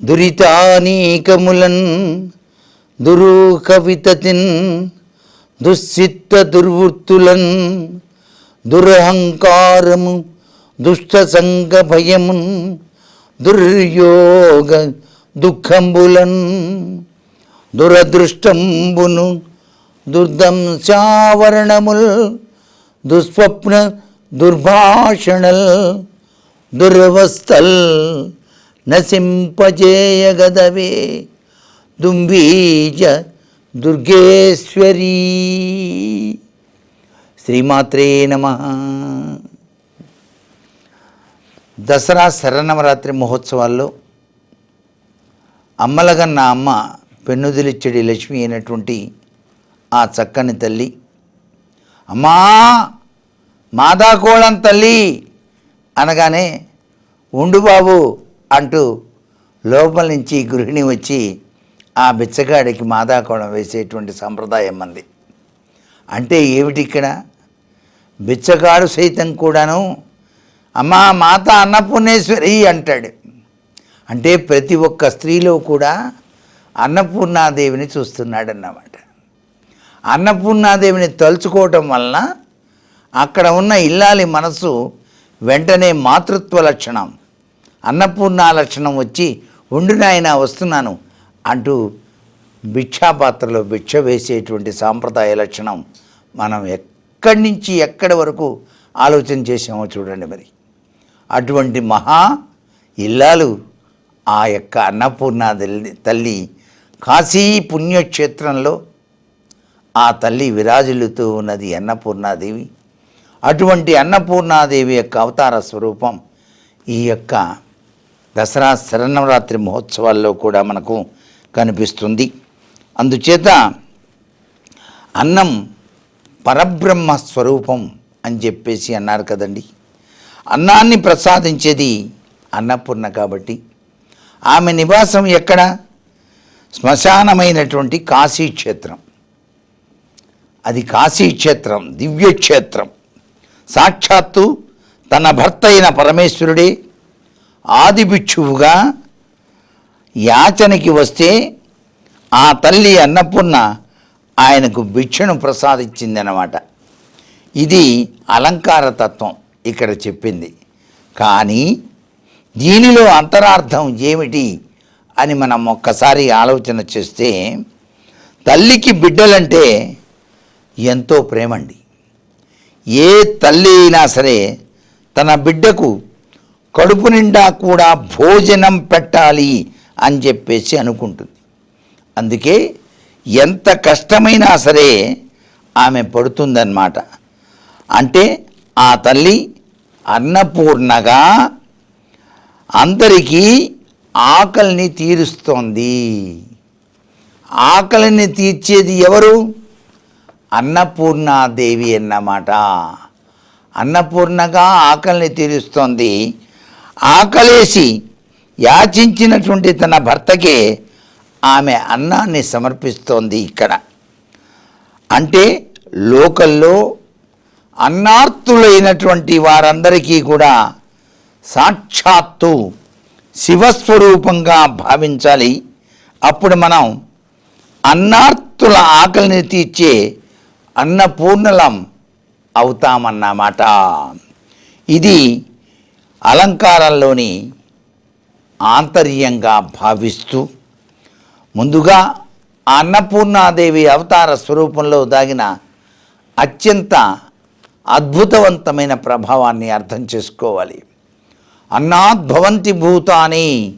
దురితానీకములన్ దురూకవితతిన్ దుశ్చిత్త దుర్వృత్తులన్ దురహంకారము దుష్ట సంగ భయమున్ దుర్యోగ దుఃఖంబులన్ దురదృష్టంబును దుర్దంశావరణముల్ దుస్వప్న దుర్భాషణల్ దురవస్థల్ నసింపజేయగదవే దుంబీజ దుర్గేశ్వరీ. శ్రీమాత్రే నమ. దసరా శరణవరాత్రి మహోత్సవాల్లో అమ్మలగన్న అమ్మ పెన్నుదిలిచ్చడి లక్ష్మి అయినటువంటి ఆ చక్కని తల్లి అమ్మా మాదాకోళం తల్లి అనగానే ఉండు బాబు అంటూ లోపల నుంచి గృహిణి వచ్చి ఆ బిచ్చగాడికి మాదాకోణం వేసేటువంటి సంప్రదాయం మంది అంటే ఏమిటి ఇక్కడ? బిచ్చగాడు సైతం కూడాను అమ్మా మాత అన్నపూర్ణేశ్వరి అంటాడు. అంటే ప్రతి ఒక్క స్త్రీలో కూడా అన్నపూర్ణాదేవిని చూస్తున్నాడన్నమాట. అన్నపూర్ణాదేవిని తలుచుకోవటం వలన అక్కడ ఉన్న ఇల్లాలి మనసు వెంటనే మాతృత్వ లక్షణం అన్నపూర్ణ లక్షణం వచ్చి ఉండు నాయన వస్తున్నాను అంటూ భిక్షాపాత్రలో భిక్ష వేసేటువంటి సాంప్రదాయ లక్షణం మనం ఎక్కడి నుంచి ఎక్కడి వరకు ఆలోచన చేసామో చూడండి మరి. అటువంటి మహా ఇల్లాలు ఆ యొక్క అన్నపూర్ణ తల్లి- కాశీ పుణ్యక్షేత్రంలో ఆ తల్లి విరాజిల్లుతూ ఉన్నది అన్నపూర్ణాదేవి. అటువంటి అన్నపూర్ణాదేవి యొక్క అవతార స్వరూపం ఈ యొక్క దసరా శరన్నవరాత్రి మహోత్సవాల్లో కూడా మనకు కనిపిస్తుంది. అందుచేత అన్నం పరబ్రహ్మ స్వరూపం అని చెప్పేసి అన్నారు కదండి. అన్నాన్ని ప్రసాదించేది అన్నపూర్ణ కాబట్టి. ఆమె నివాసం ఎక్కడ? శ్మశానమైనటువంటి కాశీక్షేత్రం అది కాశీక్షేత్రం దివ్యక్షేత్రం సాక్షాత్తు తన భర్త అయిన పరమేశ్వరుడే ఆది భిక్షువుగా యాచనకి వస్తే ఆ తల్లి అన్నపూర్ణ ఆయనకు భిక్షను ప్రసాదించిందనమాట ఇది అలంకార తత్వం ఇక్కడ చెప్పింది. కానీ దీనిలో అంతరార్థం ఏమిటి అని మనం ఒక్కసారి ఆలోచన చేస్తే తల్లికి బిడ్డలంటే ఎంతో ప్రేమండి. ఏ తల్లి అయినా సరే తన బిడ్డకు కడుపు నిండా కూడా భోజనం పెట్టాలి అని చెప్పేసి అనుకుంటుంది. అందుకే ఎంత కష్టమైనా సరే ఆమె పడుతుందన్నమాట. అంటే ఆ తల్లి అన్నపూర్ణగా అందరికీ ఆకలిని తీరుస్తోంది. ఆకలిని తీర్చేది ఎవరు? అన్నపూర్ణాదేవి అన్నమాట. అన్నపూర్ణగా ఆకలిని తీరుస్తోంది ఆకలేసి యాచించినటువంటి తన భర్తకే ఆమె అన్నాన్ని సమర్పిస్తోంది ఇక్కడ. అంటే లోకల్లో అన్నార్థులైనటువంటి వారందరికీ కూడా సాక్షాత్తు శివస్వరూపంగా భావించాలి. అప్పుడు మనం అన్నార్థుల ఆకలిని తీర్చే అన్నపూర్ణలం అవుతామన్నమాట. ఇది అలంకారంలోని ఆంతర్యంగా భావిస్తూ ముందుగా అన్నపూర్ణాదేవి అవతార స్వరూపంలో దాగిన అత్యంత అద్భుతవంతమైన ప్రభావాన్ని అర్థం చేసుకోవాలి. అన్నాద్భవంతి భూతాని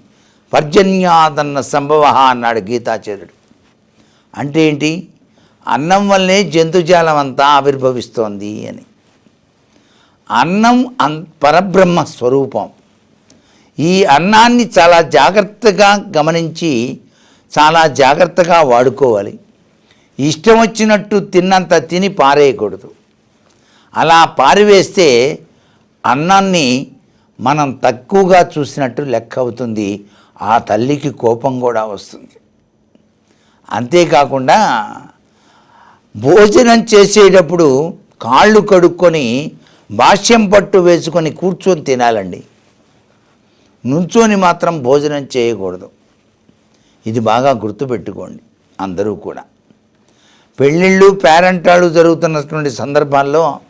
పర్జన్యాదన్న సంభవ అన్నాడు గీతాచార్యుడు. అంటే ఏంటి? అన్నం వల్లే జంతుజాలం అంతా ఆవిర్భవిస్తోంది అని. అన్నం అన్ పరబ్రహ్మ స్వరూపం. ఈ అన్నాన్ని చాలా జాగ్రత్తగా గమనించి చాలా జాగ్రత్తగా వాడుకోవాలి. ఇష్టం వచ్చినట్టు తిన్నంత తిని పారేయకూడదు. అలా పారివేస్తే అన్నాన్ని మనం తక్కువగా చూసినట్టు లెక్క అవుతుంది. ఆ తల్లికి కోపం కూడా వస్తుంది. అంతేకాకుండా భోజనం చేసేటప్పుడు కాళ్ళు కడుక్కొని భాష్యం పట్టు వేసుకొని కూర్చొని తినాలండి. నుంచొని మాత్రం భోజనం చేయకూడదు. ఇది బాగా గుర్తుపెట్టుకోండి అందరూ కూడా. పెళ్ళిళ్ళు పేరంటాళ్ళు జరుగుతున్నటువంటి సందర్భాల్లో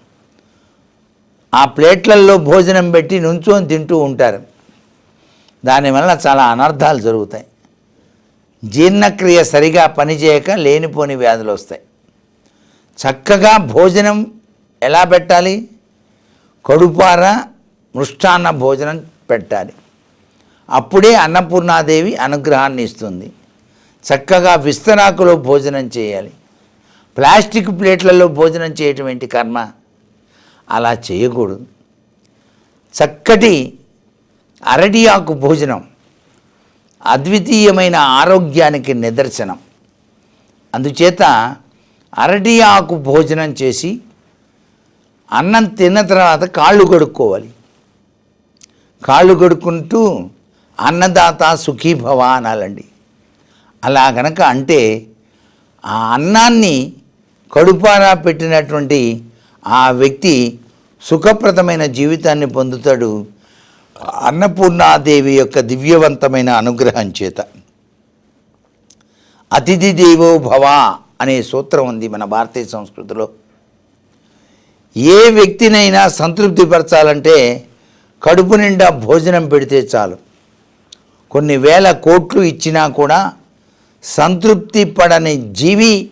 ఆ ప్లేట్లలో భోజనం పెట్టి నుంచొని తింటూ ఉంటారు. దానివల్ల చాలా అనర్థాలు జరుగుతాయి. జీర్ణక్రియ సరిగా పనిచేయక లేనిపోని వ్యాధులు వస్తాయి. చక్కగా భోజనం ఎలా పెట్టాలి? కడుపార మృష్టాన్న భోజనం పెట్టాలి. అప్పుడే అన్నపూర్ణాదేవి అనుగ్రహాన్ని ఇస్తుంది. చక్కగా విస్తరాకులో భోజనం చేయాలి. ప్లాస్టిక్ ప్లేట్లలో భోజనం చేయటం ఏంటి కర్మ? అలా చేయకూడదు. చక్కటి అరటి ఆకు భోజనం అద్వితీయమైన ఆరోగ్యానికి నిదర్శనం. అందుచేత అరటి ఆకు భోజనం చేసి అన్నం తిన్న తర్వాత కాళ్ళు కడుక్కోవాలి. కాళ్ళు కడుక్కుంటూ అన్నదాత సుఖీభవ అనాలండి. అలా గనక అంటే ఆ అన్నాన్ని కడుపారా పెట్టినటువంటి ఆ వ్యక్తి సుఖప్రదమైన జీవితాన్ని పొందుతాడు అన్నపూర్ణాదేవి యొక్క దివ్యవంతమైన అనుగ్రహం చేత. అతిథి దేవో భవ అనే సూత్రం ఉంది మన భారతీయ సంస్కృతిలో. ఏ వ్యక్తినైనా సంతృప్తిపరచాలంటే కడుపు నిండా భోజనం పెడితే చాలు. కొన్ని వేల కోట్లు ఇచ్చినా కూడా సంతృప్తి పడని జీవి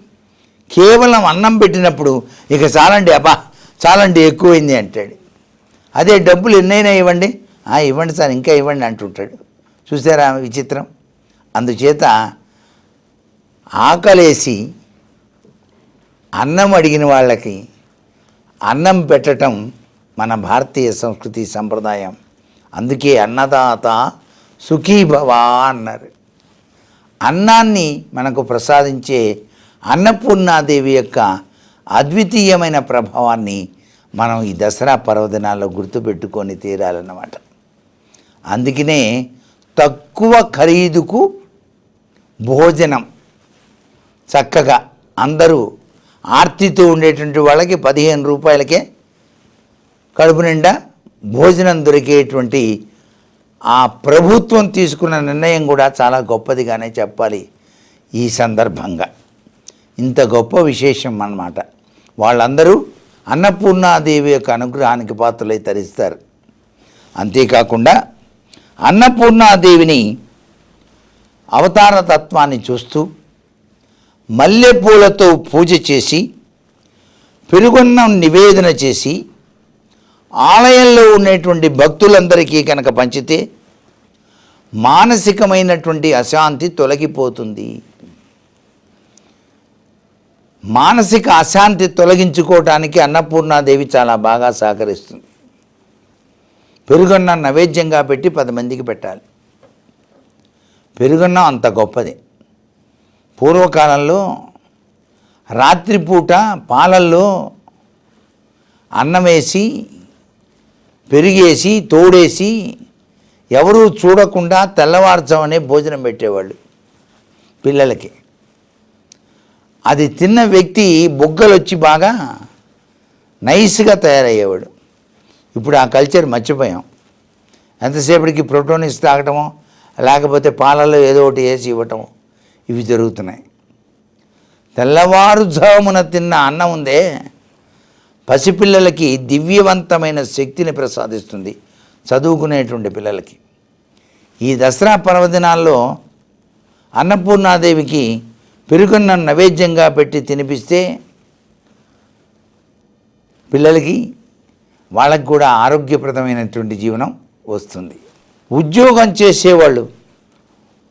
కేవలం అన్నం పెట్టినప్పుడు ఇక చాలండి అబ్బా చాలండి ఎక్కువైంది అంటాడు. అదే డబ్బులు ఎన్నైనా ఇవ్వండి. "ఆ, ఇవ్వండి సార్ ఇంకా ఇవ్వండి అంటుంటాడు. చూసారా విచిత్రం? అందుచేత ఆకలేసి అన్నం అడిగిన వాళ్ళకి అన్నం పెట్టటం మన భారతీయ సంస్కృతి సంప్రదాయం. అందుకే అన్నదాత సుఖీభవ అన్నారు. అన్నాన్ని మనకు ప్రసాదించే అన్నపూర్ణాదేవి యొక్క అద్వితీయమైన ప్రభావాన్ని మనం ఈ దసరా పర్వదినాల్లో గుర్తుపెట్టుకొని తీరాలన్నమాట. అందుకనే తక్కువ ఖరీదుకు భోజనం చక్కగా అందరూ ఆర్తితో ఉండేటువంటి వాళ్ళకి పదిహేను రూపాయలకే కడుపు నిండా భోజనం దొరికేటువంటి ఆ ప్రభుత్వం తీసుకున్న నిర్ణయం కూడా చాలా గొప్పదిగానే చెప్పాలి ఈ సందర్భంగా. ఇంత గొప్ప విశేషం అన్నమాట. వాళ్ళందరూ అన్నపూర్ణాదేవి యొక్క అనుగ్రహానికి పాత్రలై తరిస్తారు. అంతేకాకుండా అన్నపూర్ణాదేవిని అవతార తత్వాన్ని చూస్తూ మల్లెపూలతో పూజ చేసి పెరుగున్నం నివేదన చేసి ఆలయంలో ఉండేటువంటి భక్తులందరికీ కనుక పంచితే మానసికమైనటువంటి అశాంతి తొలగిపోతుంది. మానసిక అశాంతి తొలగించుకోవటానికి అన్నపూర్ణాదేవి చాలా బాగా సహకరిస్తుంది. పెరుగన్న నైవేద్యంగా పెట్టి పది మందికి పెట్టాలి. పెరుగన్న అంత గొప్పది. పూర్వకాలంలో రాత్రిపూట పాలల్లో అన్నం వేసి పెరిగేసి తోడేసి ఎవరూ చూడకుండా తెల్లవారుజామనే భోజనం పెట్టేవాళ్ళు పిల్లలకి. అది తిన్న వ్యక్తి బొగ్గలు వచ్చి బాగా నైస్గా తయారయ్యేవాడు. ఇప్పుడు ఆ కల్చర్ మర్చిపోయాం. ఎంతసేపటికి ప్రోటోనిస్ తాగటమో లేకపోతే పాలలో ఏదో ఒకటి వేసి ఇవ్వటము ఇవి జరుగుతున్నాయి. తెల్లవారుజామున తిన్న అన్నం ఉందే పసిపిల్లలకి దివ్యవంతమైన శక్తిని ప్రసాదిస్తుంది చదువుకునేటువంటి పిల్లలకి. ఈ దసరా పర్వదినాల్లో అన్నపూర్ణాదేవికి పెరుగున్న నైవేద్యంగా పెట్టి తినిపిస్తే పిల్లలకి వాళ్ళకు కూడా ఆరోగ్యప్రదమైనటువంటి జీవనం వస్తుంది. ఉద్యోగం చేసేవాళ్ళు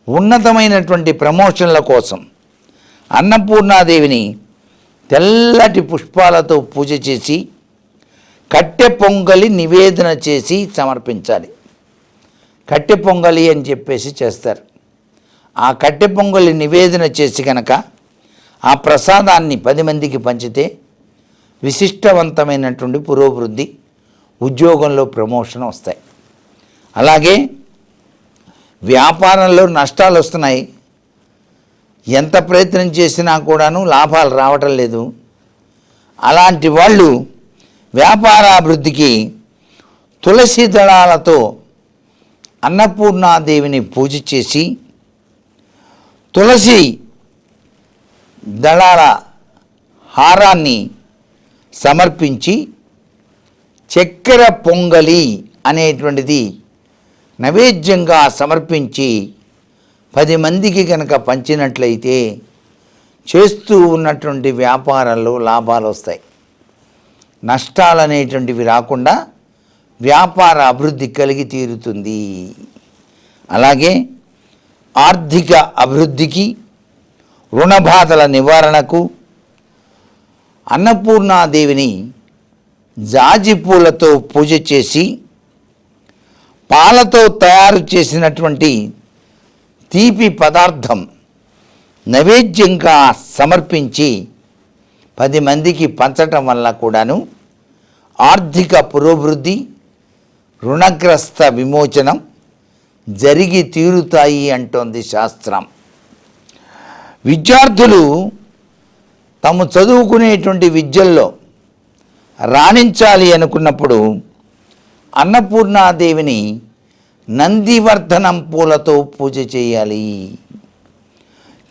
ఉన్నతమైనటువంటి ప్రమోషన్ల కోసం అన్నపూర్ణాదేవిని తెల్లటి పుష్పాలతో పూజ చేసి కట్టె పొంగలి నివేదన చేసి సమర్పించాలి. కట్టె పొంగలి అని చెప్పేసి చేస్తారు. ఆ కట్టె పొంగలి నివేదన చేసి కనుక ఆ ప్రసాదాన్ని పది మందికి పంచితే విశిష్టవంతమైనటువంటి పురోభివృద్ధి ఉద్యోగంలో ప్రమోషన్ వస్తాయి. అలాగే వ్యాపారంలో నష్టాలు వస్తున్నాయి. ఎంత ప్రయత్నం చేసినా కూడాను లాభాలు రావటం లేదు. అలాంటి వాళ్ళు వ్యాపారాభివృద్ధికి తులసి దళాలతో అన్నపూర్ణాదేవిని పూజ చేసి తులసి దళాల హారాన్ని సమర్పించి చక్కెర పొంగలి అనేటువంటిది నైవేద్యంగా సమర్పించి పది మందికి కనుక పంచినట్లయితే చేస్తూ ఉన్నటువంటి వ్యాపారంలో లాభాలు వస్తాయి. నష్టాలు అనేటువంటివి రాకుండా వ్యాపార అభివృద్ధి కలిగి తీరుతుంది. అలాగే ఆర్థిక అభివృద్ధికి రుణబాధల నివారణకు అన్నపూర్ణాదేవిని జాజి పూలతో పూజ చేసి పాలతో తయారు చేసినటువంటి తీపి పదార్థం నైవేద్యంగా సమర్పించి పది మందికి పంచటం వల్ల కూడాను ఆర్థిక పురోభివృద్ధి రుణగ్రస్త విమోచనం జరిగి తీరుతాయి అంటోంది శాస్త్రం. విద్యార్థులు తాము చదువుకునేటువంటి విద్యల్లో రాణించాలి అనుకున్నప్పుడు అన్నపూర్ణాదేవిని నందివర్ధనం పూలతో పూజ చేయాలి.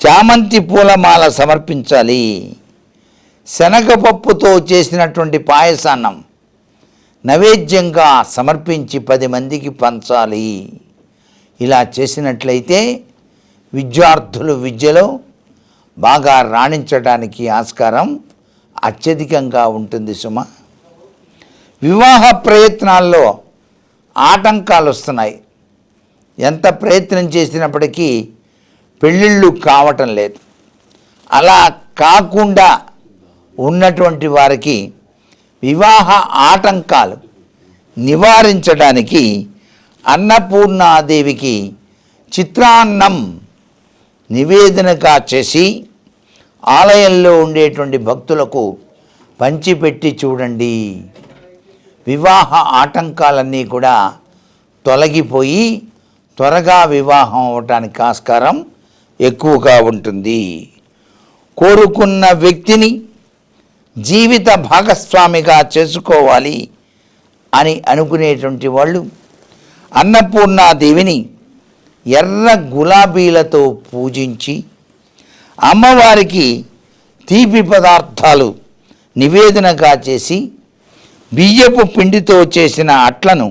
చామంతి పూలమాల సమర్పించాలి. శనగపప్పుతో చేసినటువంటి పాయసాన్నం నైవేద్యంగా సమర్పించి పది మందికి పంచాలి. ఇలా చేసినట్లయితే విద్యార్థులు విద్యలో బాగా రాణించడానికి ఆస్కారం అత్యధికంగా ఉంటుంది సుమ. వివాహ ప్రయత్నాల్లో ఆటంకాలు వస్తున్నాయి. ఎంత ప్రయత్నం చేసినప్పటికీ పెళ్ళిళ్ళు కావటం లేదు. అలా కాకుండా ఉన్నటువంటి వారికి వివాహ ఆటంకాలు నివారించడానికి అన్నపూర్ణాదేవికి చిత్రాన్నం నివేదనగా చేసి ఆలయంలో ఉండేటువంటి భక్తులకు పంచిపెట్టి చూడండి. వివాహ ఆటంకాలన్నీ కూడా తొలగిపోయి త్వరగా వివాహం అవటానికి ఆస్కారం ఎక్కువగా ఉంటుంది. కోరుకున్న వ్యక్తిని జీవిత భాగస్వామిగా చేసుకోవాలి అని అనుకునేటువంటి వాళ్ళు అన్నపూర్ణాదేవిని ఎర్ర గులాబీలతో పూజించి అమ్మవారికి తీపి పదార్థాలు నివేదనగా చేసి బియ్యపు పిండితో చేసిన అట్లను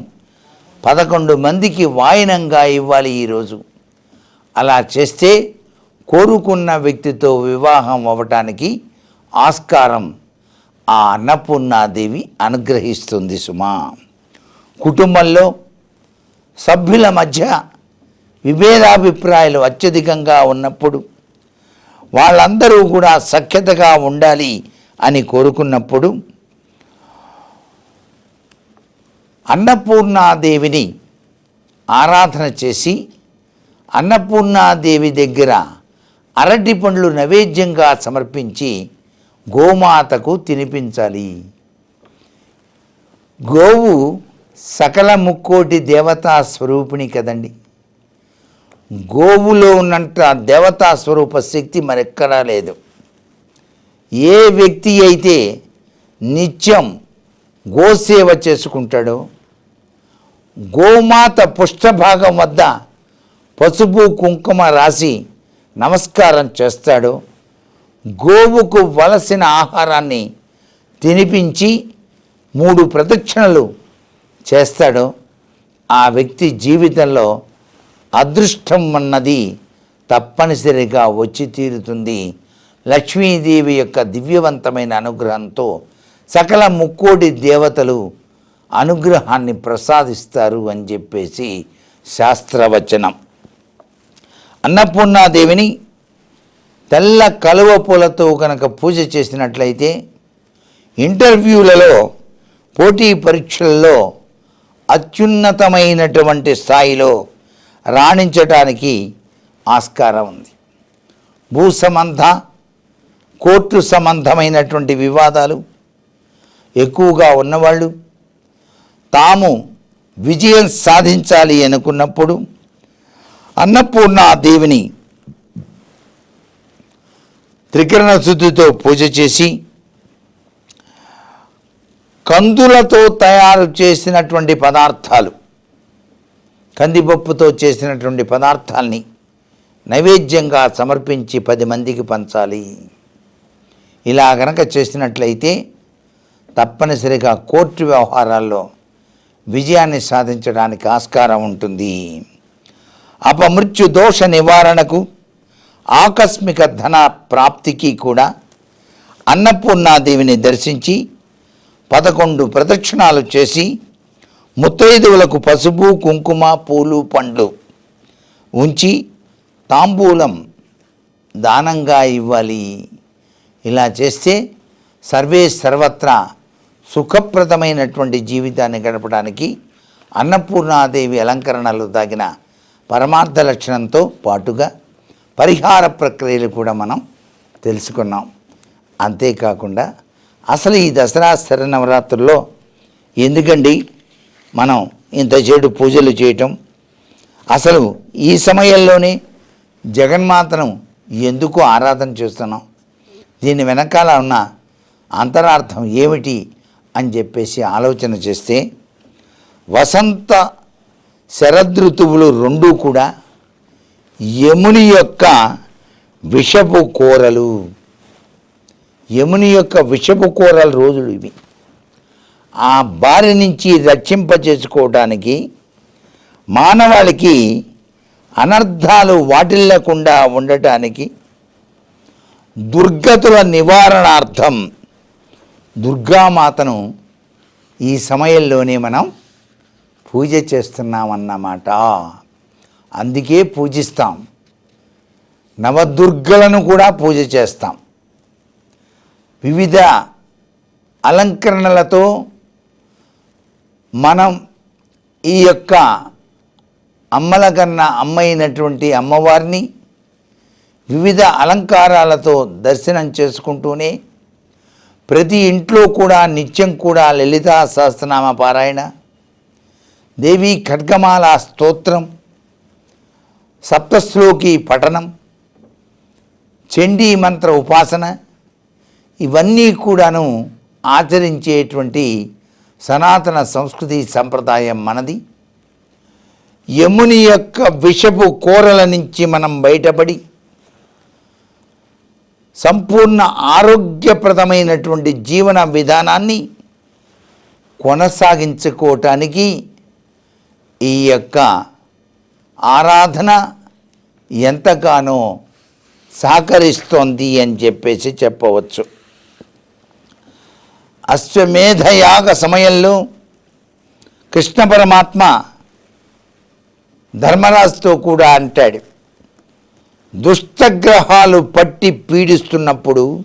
పదకొండు మందికి వాయినంగా ఇవ్వాలి ఈరోజు. అలా చేస్తే కోరుకున్న వ్యక్తితో వివాహం అవ్వటానికి ఆస్కారం ఆ అన్నపూర్ణాదేవి అనుగ్రహిస్తుంది సుమా. కుటుంబంలో సభ్యుల మధ్య విభేదాభిప్రాయాలు అత్యధికంగా ఉన్నప్పుడు వాళ్ళందరూ కూడా సఖ్యతగా ఉండాలి అని కోరుకున్నప్పుడు అన్నపూర్ణాదేవిని ఆరాధన చేసి అన్నపూర్ణాదేవి దగ్గర అరటి పండ్లు నైవేద్యంగా సమర్పించి గోమాతకు తినిపించాలి. గోవు సకల ముక్కోటి దేవతా స్వరూపిణి కదండి. గోవులో ఉన్నంత దేవతా స్వరూప శక్తి మరెక్కడా లేదు. ఏ వ్యక్తి అయితే నిత్యం గోసేవ చేసుకుంటాడో. గోమాత పుష్ఠభాగం వద్ద పసుపు కుంకుమ రాసి నమస్కారం చేస్తాడు. గోవుకు వలసిన ఆహారాన్ని తినిపించి మూడు ప్రదక్షిణలు చేస్తాడు. ఆ వ్యక్తి జీవితంలో అదృష్టం అన్నది తప్పనిసరిగా వచ్చి తీరుతుంది. లక్ష్మీదేవి యొక్క దివ్యవంతమైన అనుగ్రహంతో సకల ముక్కోటి దేవతలు అనుగ్రహాన్ని ప్రసాదిస్తారు అని చెప్పేసి శాస్త్రవచనం. అన్నపూర్ణాదేవిని తెల్ల కలువ పూలతో కనుక పూజ చేసినట్లయితే ఇంటర్వ్యూలలో పోటీ పరీక్షల్లో అత్యున్నతమైనటువంటి స్థాయిలో రాణించటానికి ఆస్కారం ఉంది. భూ సంబంధ కోర్టు సంబంధమైనటువంటి వివాదాలు ఎక్కువగా ఉన్నవాళ్ళు. తాము విజయం సాధించాలి అనుకున్నప్పుడు అన్నపూర్ణ దేవిని త్రికరణ శుద్ధితో పూజ చేసి కందులతో తయారు చేసినటువంటి పదార్థాలు కందిపప్పుతో చేసినటువంటి పదార్థాల్ని నైవేద్యంగా సమర్పించి పది మందికి పంచాలి. ఇలా గనక చేసినట్లయితే తప్పనిసరిగా కోర్టు వ్యవహారాల్లో విజయాన్ని సాధించడానికి ఆస్కారం ఉంటుంది. అపమృత్యు దోష నివారణకు ఆకస్మిక ధన ప్రాప్తికి కూడా అన్నపూర్ణాదేవిని దర్శించి పదకొండు ప్రదక్షిణాలు చేసి ముత్తైదువులకు పసుపు కుంకుమ పూలు పండ్లు ఉంచి తాంబూలం దానంగా ఇవ్వాలి. ఇలా చేస్తే సర్వే సర్వత్రా సుఖప్రదమైనటువంటి జీవితాన్ని గడపడానికి అన్నపూర్ణాదేవి అలంకరణలు తగిన పరమార్థ లక్షణంతో పాటుగా పరిహార ప్రక్రియలు కూడా మనం తెలుసుకున్నాం. అంతేకాకుండా అసలు ఈ దసరా శరనవరాత్రుల్లో ఎందుకండి మనం ఇంత చేడు పూజలు చేయటం? అసలు ఈ సమయంలోనే జగన్మాతను ఎందుకు ఆరాధన చేస్తున్నాం? దీని వెనకాల ఉన్న అంతరార్థం ఏమిటి? అని చెప్పేసి ఆలోచన చేస్తే వసంత శరదృతువులు రెండూ కూడా యముని యొక్క విషపు కూరలు. యముని యొక్క విషపు కూరల రోజులు ఇవి. ఆ బారి నుంచి రక్షింపజేసుకోవడానికి మానవాళికి అనర్థాలు వాటిల్లకుండా ఉండటానికి దుర్గతుల నివారణార్థం దుర్గామాతను ఈ సమయంలోనే మనం పూజ చేస్తున్నామన్నమాట. అందుకే పూజిస్తాం. నవదుర్గలను కూడా పూజ చేస్తాం. వివిధ అలంకరణలతో మనం ఈ యొక్క అమ్మల కన్నా అమ్మైనటువంటి అమ్మవారిని వివిధ అలంకారాలతో దర్శనం చేసుకుంటూనే ప్రతి ఇంట్లో కూడా నిత్యం కూడా లలితా సహస్రనామ పారాయణ దేవి ఖడ్గమాల స్తోత్రం సప్తశ్లోకి పఠనం చండీ మంత్ర ఉపాసన ఇవన్నీ కూడాను ఆచరించేటువంటి సనాతన సంస్కృతి సంప్రదాయం మనది. యముని యొక్క విషపు కూరల నుంచి మనం బయటపడి సంపూర్ణ ఆరోగ్యప్రదమైనటువంటి జీవన విధానాన్ని కొనసాగించుకోవటానికి ఈ యొక్క ఆరాధన ఎంతగానో సహకరిస్తోంది అని చెప్పేసి చెప్పవచ్చు. అశ్వమేధయాగ సమయంలో కృష్ణ పరమాత్మ ధర్మరాజుతో కూడా అంటాడు. దుష్టగ్రహాలు పట్టి పీడిస్తున్నప్పుడు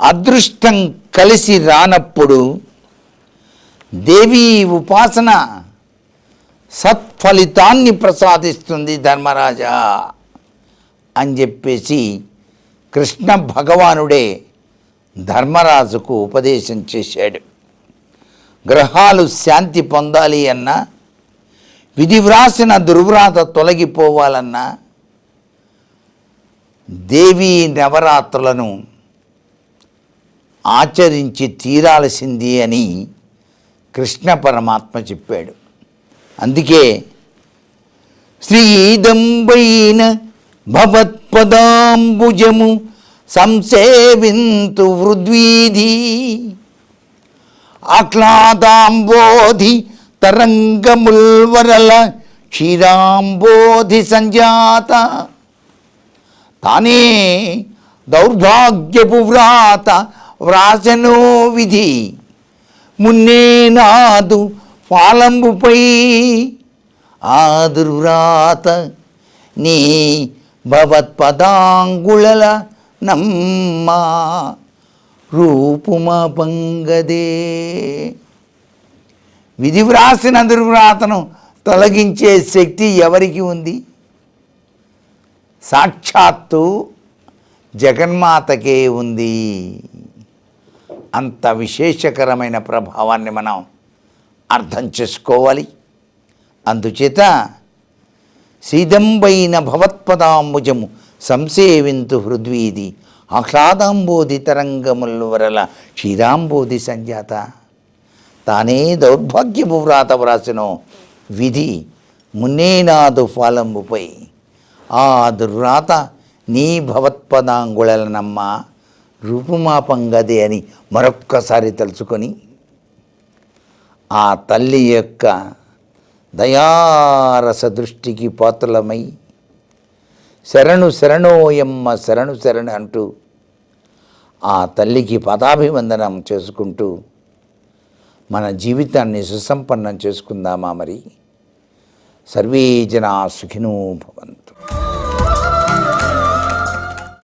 అదృష్టం కలిసి రానప్పుడు దేవీ ఉపాసన సత్ఫలితాన్ని ప్రసాదిస్తుంది ధర్మరాజా అని చెప్పేసి కృష్ణ భగవానుడే ధర్మరాజుకు ఉపదేశం చేశాడు. గ్రహాలు శాంతి పొందాలి అన్నా విధి వ్రాసిన దుర్వ్రాత తొలగిపోవాలన్నా దేవీ నవరాత్రులను ఆచరించి తీరాల్సింది అని కృష్ణ పరమాత్మ చెప్పాడు. అందుకే శ్రీదంబైన భవత్పదాంబుజము సంసేవింతు వృద్వీధి ఆహ్లాదాంబోధి తరంగముల్వరల క్షీరాంబోధి సంజాత. తానే దౌర్భాగ్యపు వ్రాత వ్రాసనో విధి. మున్నే నాదు పాలంబుపై ఆదుర్వ్రాత. నీ భవత్పదాంగుళల నమ్మా రూపుమ పంగదే విధి వ్రాసిన దుర్వ్రాతను తొలగించే శక్తి ఎవరికి ఉంది? సాక్షాత్తు జగన్మాతకే ఉంది. అంత విశేషకరమైన ప్రభావాన్ని మనం అర్థం చేసుకోవాలి. అందుచేత శ్రీదంబైన భవత్పదాంబుజము సంసేవింతు హృద్వీది ఆహ్లాదాంబోధి తరంగముల వరల క్షీరాంబోధి సంజాత. తానే దౌర్భాగ్యపు వ్రాత వ్రాసినో విధి మున్నేనాదు ఫాలంబుపై ఆ దుర్రాత నీ భవత్పదాంగుళలనమ్మ రూపుమాపంగదే అని మరొక్కసారి తలుచుకొని ఆ తల్లి యొక్క దయారస దృష్టికి పాత్రలమై శరణు శరణోయమ్మ శరణు శరణు అంటూ ఆ తల్లికి పదాభివందనం చేసుకుంటూ మన జీవితాన్ని సుసంపన్నం చేసుకుందామా మరి? సర్వే జనా సుఖినో భవంతు.